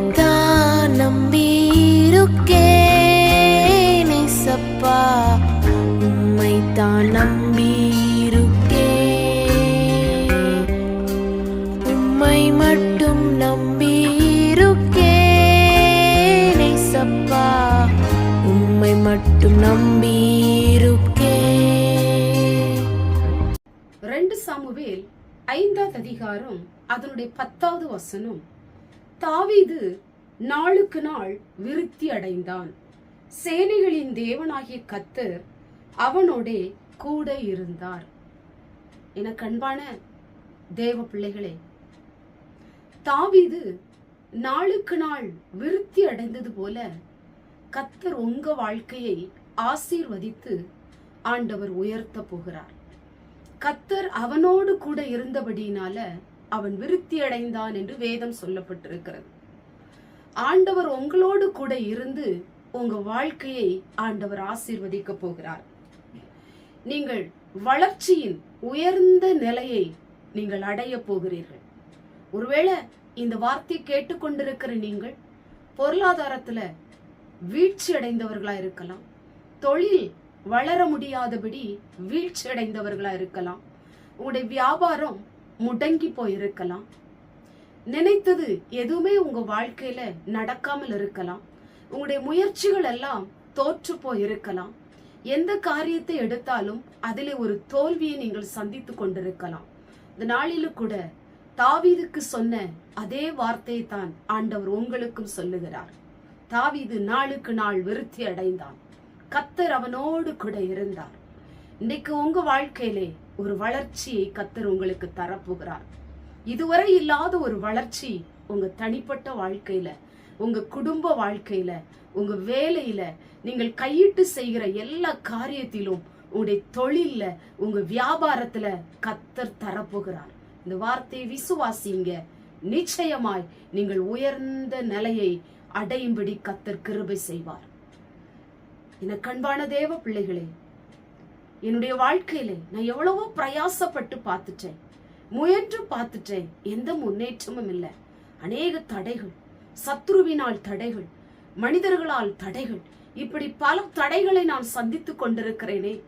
உம்மைத்தான் நம்பியிருக்கேன் ஏசப்பா உம்மைத்தான் நம்பியிருக்கேன் உம்மை மட்டும் நம்பியிருக்கேன் ஏசப்பா உம்மை மட்டும் நம்பியிருக்கேன் ரெண்டு சாமுவேல் ஐந்தாவது அதிகாரம் அதனுடைய பத்தாவது வசனம். தாவீது நாளுக்கு நாள் விருத்தி அடைந்தான். சேனைகளின் தேவனாகிய கத்தர் அவனோடே கூட இருந்தார். என கண்பான தேவ பிள்ளைகளே தாவீது நாளுக்கு நாள் விருத்தி அடைந்தது போல கத்தர் உங்க வாழ்க்கையை ஆசீர்வதித்து ஆண்டவர் உயர்த்த போகிறார். கத்தர் அவனோடு கூட இருந்தபடியினால அவன் விருத்தி அடைந்தான் என்று வேதம் சொல்லப்பட்டிருக்கிறது. ஆண்டவர் உங்களோடு கூட இருந்து உங்க வாழ்க்கையை ஆண்டவர் ஆசீர்வதிக்க போகிறார். நீங்கள் வளர்ச்சியின் உயர்ந்த நிலையை நீங்கள் அடைய போகிறீர்கள். ஒருவேளை இந்த வார்த்தையை கேட்டுக்கொண்டிருக்கிற நீங்கள் பொருளாதாரத்துல வீழ்ச்சி அடைந்தவர்களா இருக்கலாம். தொழில் வளர முடியாதபடி வீழ்ச்சி அடைந்தவர்களா இருக்கலாம். உங்களுடைய வியாபாரம் முடங்கி போயிருக்கலாம் நினைத்தது எதுவுமே உங்க வாழ்க்கையில நடக்காமல் இருக்கலாம். உங்களுடைய முயற்சிகள் எல்லாம் தோற்று போயிருக்கலாம். எந்த காரியத்தை எடுத்தாலும் அதிலே ஒரு தோல்வியை நீங்கள் சந்தித்து கொண்டிருக்கலாம். இந்த நாளிலும் கூட தாவீதுக்கு சொன்ன அதே வார்த்தையை தான் ஆண்டவர் உங்களுக்கும் சொல்லுகிறார். தாவீது நாளுக்கு நாள் விருத்தி அடைந்தான். கத்தர் அவனோடு கூட இருந்தார். இன்னைக்கு உங்க வாழ்க்கையிலே ஒரு வளர்ச்சியை கத்தர் உங்களுக்கு தரப்போகிறார். இதுவரை இல்லாத ஒரு வளர்ச்சி உங்க தனிப்பட்ட வாழ்க்கையில உங்க குடும்ப வாழ்க்கையில உங்க வேலையில நீங்கள் கையிட்டு செய்கிற எல்லா காரியத்திலும் உங்களுடைய தொழில்ல உங்க வியாபாரத்துல கத்தர் தரப்போகிறார். இந்த வார்த்தையை விசுவாசிங்க நிச்சயமாய் நீங்கள் உயர்ந்த நிலையை அடையும்படி கத்தர் கிருபை செய்வார். என கண்பான தேவ பிள்ளைகளே என்னுடைய வாழ்க்கையில நான் எவ்வளவோ பிரயாசப்பட்டு பார்த்துட்டேன். முயன்று பார்த்துட்டேன். எந்த முன்னேற்றமும் இல்லை. அநேக தடைகள் சத்ருவினால் தடைகள் மனிதர்களால் தடைகள். இப்படி பல தடைகளை நான் சந்தித்துக் கொண்டிருக்கிறேனே.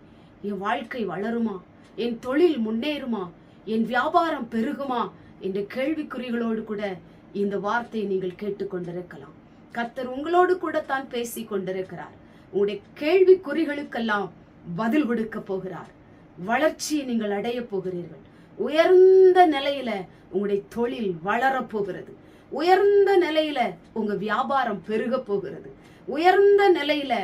என் வாழ்க்கை வளருமா? என் தொழில் முன்னேறுமா? என் வியாபாரம் பெருகுமா? என்ற கேள்விக்குறிகளோடு கூட இந்த வார்த்தையை நீங்கள் கேட்டுக்கொண்டிருக்கலாம் கர்த்தர் உங்களோடு கூட தான் பேசி கொண்டிருக்கிறார். உங்களுடைய கேள்விக்குறிகளுக்கெல்லாம் பதில் கொடுக்க போகிறார். வளர்ச்சியை நீங்கள் அடைய போகிறீர்கள். உயர்ந்த நிலையில உங்களுடைய தொழில் வளரப் போகிறது. உயர்ந்த நிலையில உங்க வியாபாரம் பெருக போகிறது. உயர்ந்த நிலையில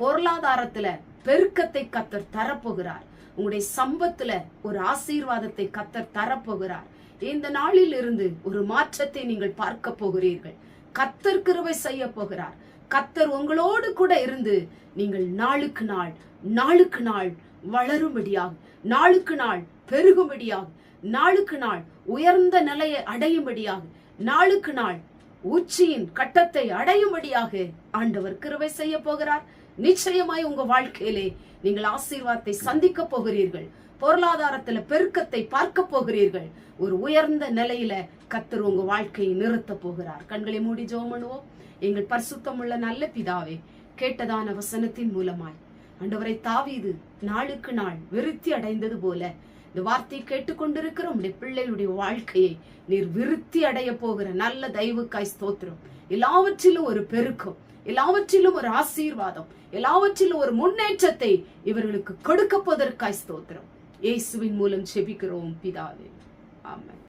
பொருளாதாரத்துல பெருக்கத்தை கத்தர் தரப்போகிறார் உங்களுடைய சம்பத்துல ஒரு ஆசீர்வாதத்தை கத்தர் தரப்போகிறார் இந்த நாளில் இருந்து ஒரு மாற்றத்தை நீங்கள் பார்க்க போகிறீர்கள். கத்தர் கிருவை செய்ய போகிறார். கத்தர் உங்களோடு கூட இருந்து நீங்கள் நாளுக்கு நாள் நாளுக்கு நாள் வளரும்படியாக நாளுக்கு நாள் பெருகும்படியாக நாளுக்கு நாள் உயர்ந்த நிலையை அடையும்படியாக நாளுக்கு நாள் உச்சியின் கட்டத்தை அடையும்படியாக ஆண்டவர் கிருவை செய்ய போகிறார். நிச்சயமாய் உங்க வாழ்க்கையிலே நீங்கள் ஆசீர்வாதத்தை சந்திக்க போகிறீர்கள். பொருளாதாரத்துல பெருக்கத்தை பார்க்க போகிறீர்கள். ஒரு உயர்ந்த நிலையில கத்தர் உங்க வாழ்க்கையை நிறுத்த போகிறார். கண்களை மூடி ஜெபம் பண்ணுவோம். எங்கள் பரிசுத்தமுள்ள நல்ல பிதாவே கேட்டதான வசனத்தின் மூலமாய். அண்டவரை தாவீது நாளுக்கு நாள் விருத்தி அடைந்தது போல இந்த வார்த்தையை கேட்டுக்கொண்டிருக்கிற உடைய பிள்ளைகளுடைய வாழ்க்கையை நீர் விருத்தி அடைய போகிற நல்ல தெய்வுக்காய் ஸ்தோத்திரம். எல்லாவற்றிலும் ஒரு பெருக்கம் எல்லாவற்றிலும் ஒரு ஆசீர்வாதம் எல்லாவற்றிலும் ஒரு முன்னேற்றத்தை இவர்களுக்கு கொடுக்க போதற்காய் ஸ்தோத்திரம். இயேசுவின் மூலம் செபிக்கிறோம் பிதாவே. ஆமா